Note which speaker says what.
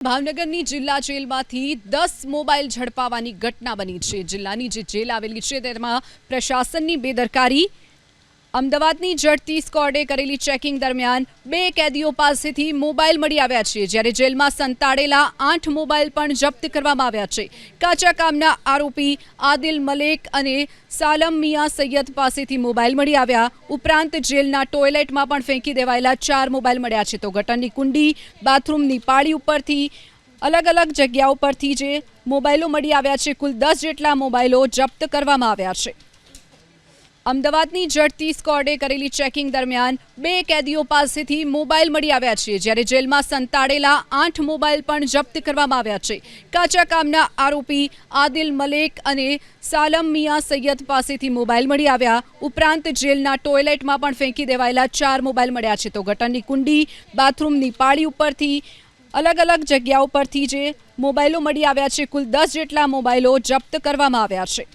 Speaker 1: ભાવનગરની જિલ્લા જેલમાંથી દસ મોબાઈલ ઝડપાવાની ઘટના બની છે. જિલ્લાની જે જેલ આવેલી છે, તેમાં પ્રશાસનની બેદરકારી અમદાવાદની જડતી સ્કોડે કરેલી ચેકિંગ દરમિયાન બે કેદીઓ પાસેથી મોબાઈલ મળી આવ્યા છે, જ્યારે જેલમાં સંતાડેલા આઠ મોબાઈલ પણ જપ્ત કરવામાં આવ્યા છે. કાચા કામના આરોપી આદિલ મલેક અને સાલમ મિયા સૈયદ પાસેથી મોબાઈલ મળી આવ્યા. ઉપરાંત જેલના ટોયલેટમાં પણ ફેંકી દેવાયેલા ચાર મોબાઈલ મળ્યા છે. તો ગટરની કુંડી, બાથરૂમની પાળી ઉપરથી, અલગ અલગ જગ્યાઓ પરથી જે મોબાઈલો મળી આવ્યા છે, કુલ દસ જેટલા મોબાઈલો જપ્ત કરવામાં આવ્યા છે. અમદાવાદની જડતી સ્કોડે કરેલી ચેકિંગ દરમિયાન બે કેદીઓ પાસેથી મોબાઈલ મળી આવ્યા છે, જ્યારે જેલમાં સંતાડેલા આઠ મોબાઈલ પણ જપ્ત કરવામાં આવ્યા છે. કાચા કામના આરોપી આદિલ મલેક અને સાલમ મિયા સૈયદ પાસેથી મોબાઈલ મળી આવ્યા. ઉપરાંત જેલના ટોયલેટમાં પણ ફેંકી દેવાયેલા ચાર મોબાઈલ મળ્યા છે. તો ગટરની કુંડી, બાથરૂમની પાળી ઉપરથી, અલગ અલગ જગ્યાઓ પરથી જે મોબાઈલો મળી આવ્યા છે, કુલ દસ જેટલા મોબાઈલો જપ્ત કરવામાં આવ્યા છે.